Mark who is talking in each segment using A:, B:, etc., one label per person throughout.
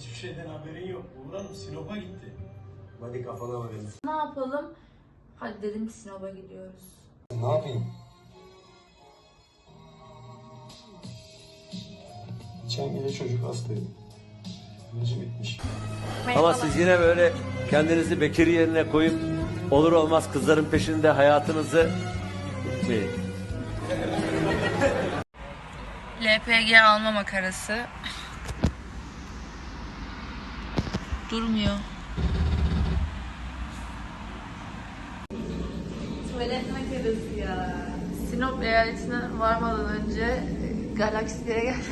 A: hiçbir şeyden haberin yok. Uğur Hanım Sinop'a gitti.
B: Hadi kafana var benim.
C: Ne yapalım? Hadi dedim ki Sinop'a gidiyoruz.
B: Ne yapayım? Geçen gece çocuk hastaydı. İlacı bitmiş.
D: Ama siz yine böyle kendinizi Bekir'i yerine koyup olur olmaz kızların peşinde hayatınızı bitmeyin.
C: LPG alma makarası. Durmuyor. Tuvalet makarası ya. Sinop eyaletine varmadan önce galaksilere geldik.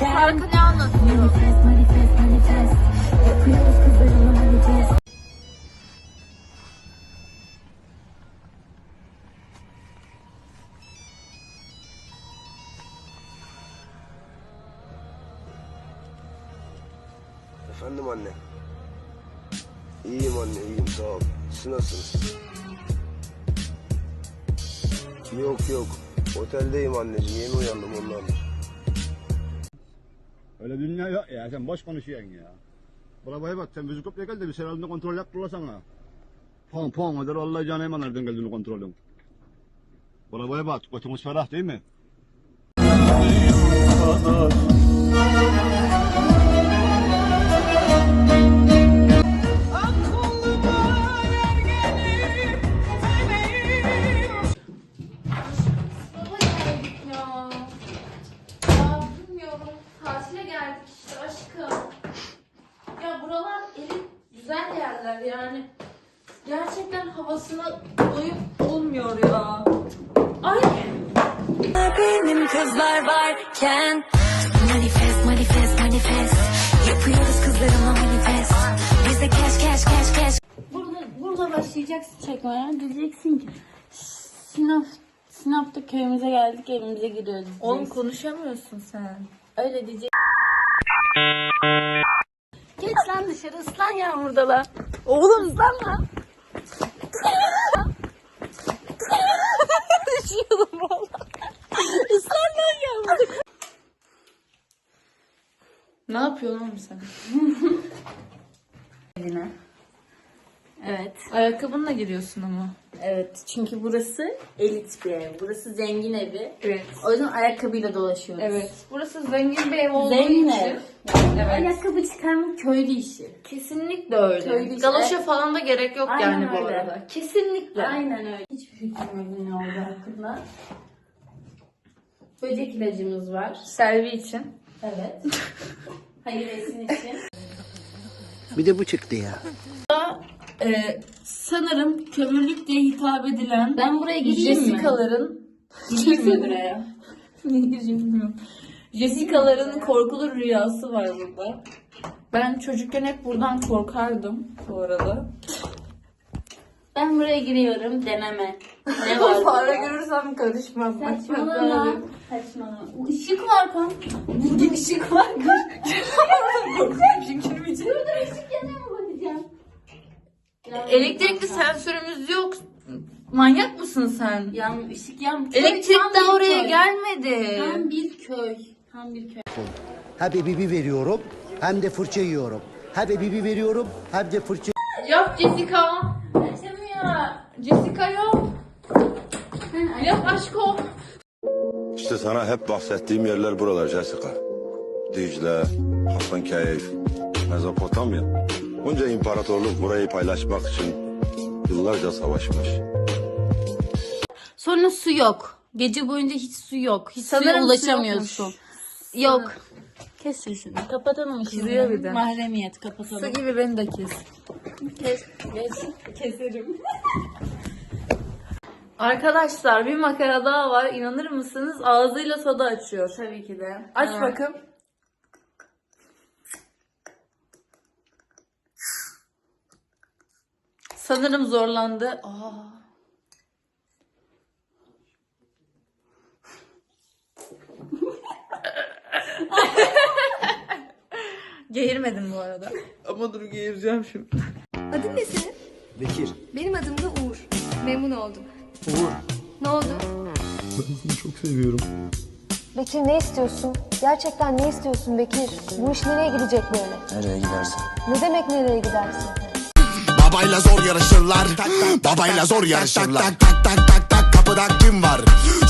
C: Şarkı ne anlatıyor?
E: Efendim anne. İyiyim anne iyiyim sağ ol. Siz nasılsınız? Yok yok. Oteldeyim anneciğim yeni uyandım ondan.
F: Öyle dünya yok ya sen boş konuşuyorsun ya. Buraya bak sen müzik kopya gel de bir senin kontrol yaptırlasana. Pon pon öder Allah canı hemen nereden geldiğini kontrolün. Buraya bak götümüz ferah değil mi?
C: Tatile geldik işte aşkım. Ya buralar elit güzel yerler yani. Gerçekten havasına doyup olmuyor ya. Ay.
G: Benim kızlar varken Manifest, manifest, manifest Yapıyoruz kızlarımla manifest Bizde cash, cash, cash, cash
H: Burada, burada başlayacaksın çekmeye. Diyeceksin ki Sinop, Sinop'ta köyümüze geldik evimize giriyoruz.
C: Oğlum konuşamıyorsun sen.
H: Öyle diyecek. Geç lan dışarı ıslan yağmurda lan. Oğlum ıslan lan. Düşüyordum valla. Islan lan yağmurda.
C: Ne yapıyorsun oğlum sen?
H: Evine. Evet.
C: Ayakkabınla giriyorsun ama.
H: Evet. Çünkü burası elit bir ev. Burası zengin evi.
C: Evet.
H: O yüzden ayakkabıyla dolaşıyoruz.
C: Evet. Burası zengin bir ev olduğu
H: Zengin
C: için.
H: ev. Ayakkabı çıkarmak köylü işi.
C: Kesinlikle öyle.
H: Köylü işi.
C: Galoşa falan da gerek yok
H: Aynen
C: yani bu
H: öyle.
C: arada. Kesinlikle.
H: Aynen öyle. Hiçbir fikrim yok ne oldu hakkında. Böcek ilacımız var.
C: Selvi için.
H: Evet. Hayır Esin için.
E: Bir de bu çıktı ya.
C: Ee, sanırım kömürlük diye hitap edilen
H: Ben buraya gireyim mi?
C: Jessica'ların
H: Gireyim mi buraya?
C: Niye gireceğim bilmiyorum. Jessica'ların korkulu rüyası var burada. Ben çocukken hep buradan korkardım bu arada.
H: Ben buraya giriyorum deneme. Ne var
C: Fare
H: burada?
C: görürsem karışmam.
H: Saçmalama. Saçmalama. Işık var kan. Burada ışık var.
C: Korkuyorum girmeyeceğim.
H: Burada ışık yanıyor
C: Elektrikli sensörümüz yok. Manyak mısın sen?
H: Yan, ışık yan. Köy,
C: Elektrik
H: tam
C: daha
H: bir
C: oraya
H: köy.
C: gelmedi.
H: Tam bir köy. Tam bir köy.
I: Hem bibi veriyorum hem de fırça yiyorum. Hem bibi veriyorum hem de fırça
C: Yok Jessica.
H: Açamıyor.
C: Jessica yok. Yok aşko.
E: İşte sana hep bahsettiğim yerler buralar Jessica. Dicle, Hasankeyf, Mezopotamya. Bunca imparatorluk burayı paylaşmak için yıllarca savaşmış.
H: Sonra su yok. Gece boyunca hiç su yok. Hiç
C: Sanırım
H: suya
C: su
H: ulaşamıyorsun.
C: yokmuş.
H: Yok. Kes sesini. Kapatalım.
C: Kızıyor bir de.
H: Mahremiyet kapatalım.
C: Su gibi beni de kes.
H: Kes. Kes. Keserim.
C: Arkadaşlar bir makara daha var. İnanır mısınız? Ağzıyla soda açıyor.
H: Tabii ki de.
C: Aç
H: Evet.
C: bakın. Sanırım zorlandı. Aa. Geğirmedim bu arada. Ama dur geğireceğim şimdi.
J: Adın ne senin?
I: Bekir,
J: Benim adım da Uğur. Memnun oldum.
I: Uğur,
J: Ne oldu?
B: seni çok seviyorum.
G: Bekir ne istiyorsun? Gerçekten ne istiyorsun Bekir? Bu iş nereye gidecek böyle?
E: Nereye gidersin?
G: Ne demek nereye gidersin?
J: Babayla zor yarışırlar. Babayla zor yarışırlar. Tak tak tak tak tak kapıda kim var?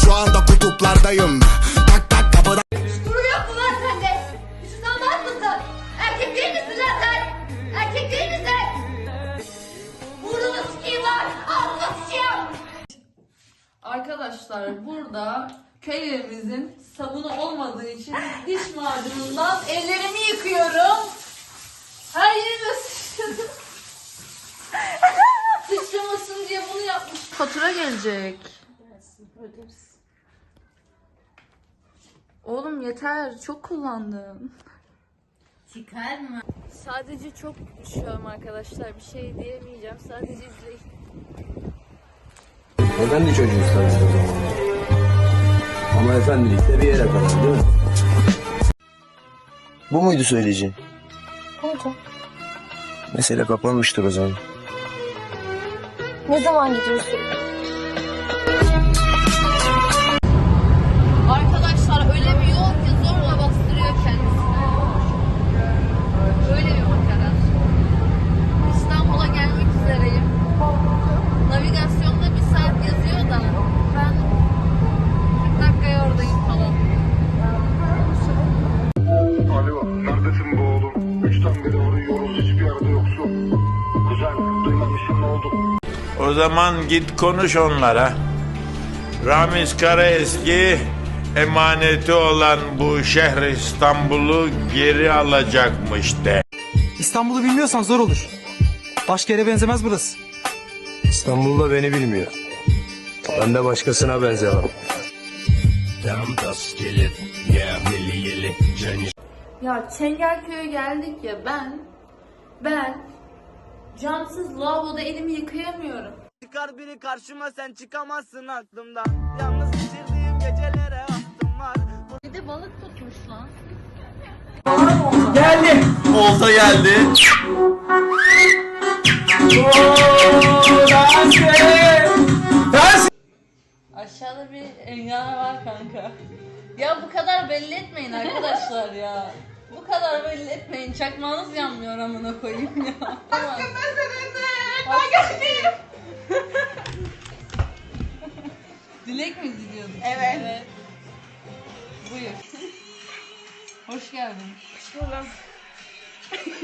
J: Şu anda kutuplardayım. Tak tak kapıda
H: Gurur yok mu lan sende? Şu sanat mısın? Erkek değil misin lan sen? Erkek değil misin? Burnunu sikeyim lan. Ağzını sikeyim.
C: Arkadaşlar burada köy evimizin sabunu olmadığı için diş macunundan ellerimi yıkıyorum. Her yerime sıçradım. Sıçramasın diye bunu yapmış. Fatura gelecek. Oğlum yeter çok kullandın.
H: Çıkar mı?
C: Sadece çok üşüyorum arkadaşlar. Bir şey diyemeyeceğim. Sadece izleyin.
E: Efendi çocuğuz tabii o zaman. Ama efendilik de bir yere kadar değil mi? Bu muydu söyleyeceğin?
G: Oldu.
E: Mesele kapanmıştır o zaman.
G: Ne zaman gidiyorsun?
C: Arkadaşlar
J: O zaman git konuş onlara. Ramiz Karaeski emaneti olan bu şehir İstanbul'u geri alacakmış de.
K: İstanbul'u bilmiyorsan zor olur. Başka yere benzemez burası.
E: İstanbul'da beni bilmiyor. Ben de başkasına benzemem.
C: Ya Çengelköy'e geldik ya ben ben camsız lavaboda elimi yıkayamıyorum.
K: Çıkar biri karşıma sen çıkamazsın aklımdan. Yalnız geçirdiğim gecelere aklım var.
C: Bir de balık tutmuş lan.
A: Olta geldi.
C: Aşağıda bir engel var kanka. Ya bu kadar belli etmeyin arkadaşlar ya. Bu kadar belli etmeyin. Çakmağınız yanmıyor amına koyayım ya. Tamam. Hakkı Dilek mi diyordun? Evet. Buyur. Hoş geldin. Hoş buldum.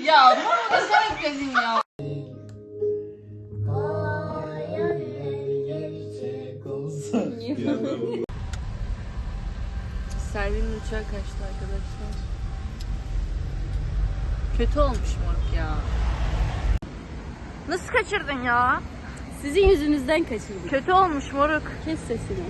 C: ya ne oldu sen ekledin ya. Selvi'nin uçağı kaçtı arkadaşlar. Kötü olmuş moruk ya. Nasıl kaçırdın ya?
H: Sizin yüzünüzden kaçırdık.
C: Kötü olmuş moruk.
H: Kes sesini.